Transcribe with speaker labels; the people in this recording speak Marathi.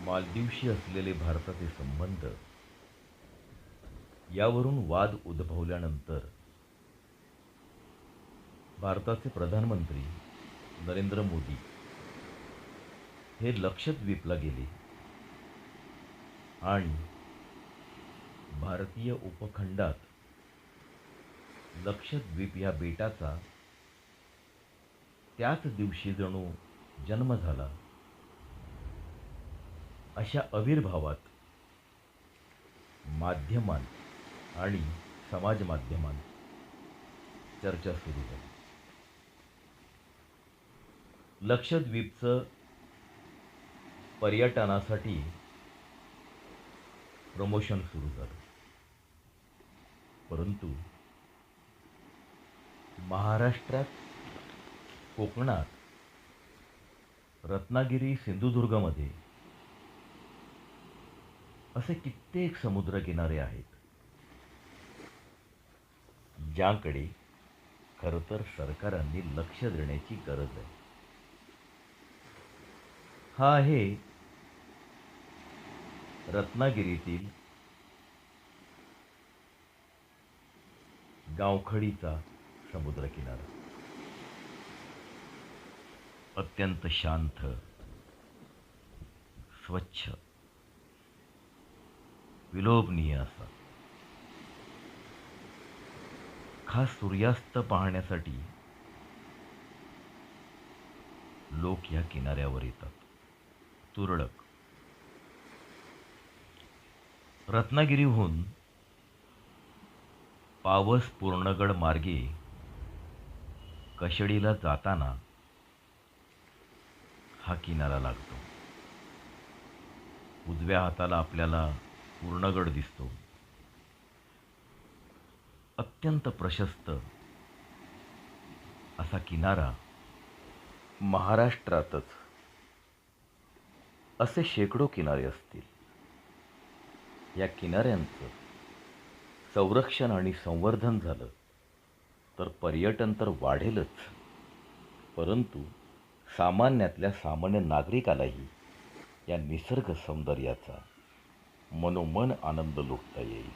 Speaker 1: मालदीवशी असलेले भारताचे संबंध यावरून वाद उद्भवल्यानंतर भारताचे प्रधानमंत्री नरेंद्र मोदी हे लक्षद्वीपला गेले आणि भारतीय उपखंडात लक्षद्वीप या बेटाचा त्याच दिवशी जणू जन्म झाला. अशा आविर्भावात माध्यमांत आणि समाज माध्यमांत चर्चा सुरू झाली. लक्षद्वीपचं पर्यटनासाठी प्रमोशन सुरू झालं. परंतु महाराष्ट्रात कोकणात रत्नागिरी सिंधुदुर्गमध्ये असे कित्येक समुद्रकिनारे आहेत ज्याकडे खरं तर सरकारांनी लक्ष देण्याची गरज आहे. हा आहे रत्नागिरीतील गावखडीचा समुद्रकिनारा अत्यंत शांत स्वच्छ विलोभनीय असतात. खास सूर्यास्त पाहण्यासाठी लोक या किनाऱ्यावर येतात. तुरळक. रत्नागिरीहून पावस पूर्णगड मार्गे कशडीला जाताना हा किनारा लागतो. उजव्या हाताला आपल्याला पूर्णगड दिसतो. अत्यंत प्रशस्त असा किनारा महाराष्ट्रातच. असे शेकडो किनारे असतील. या किनाऱ्यांचं संरक्षण आणि संवर्धन झालं तर पर्यटन तर वाढेलच. परंतु सामान्यातल्या सामान्य नागरिकालाही या निसर्ग सौंदर्याचा मनोमन आनंद लुटता येईल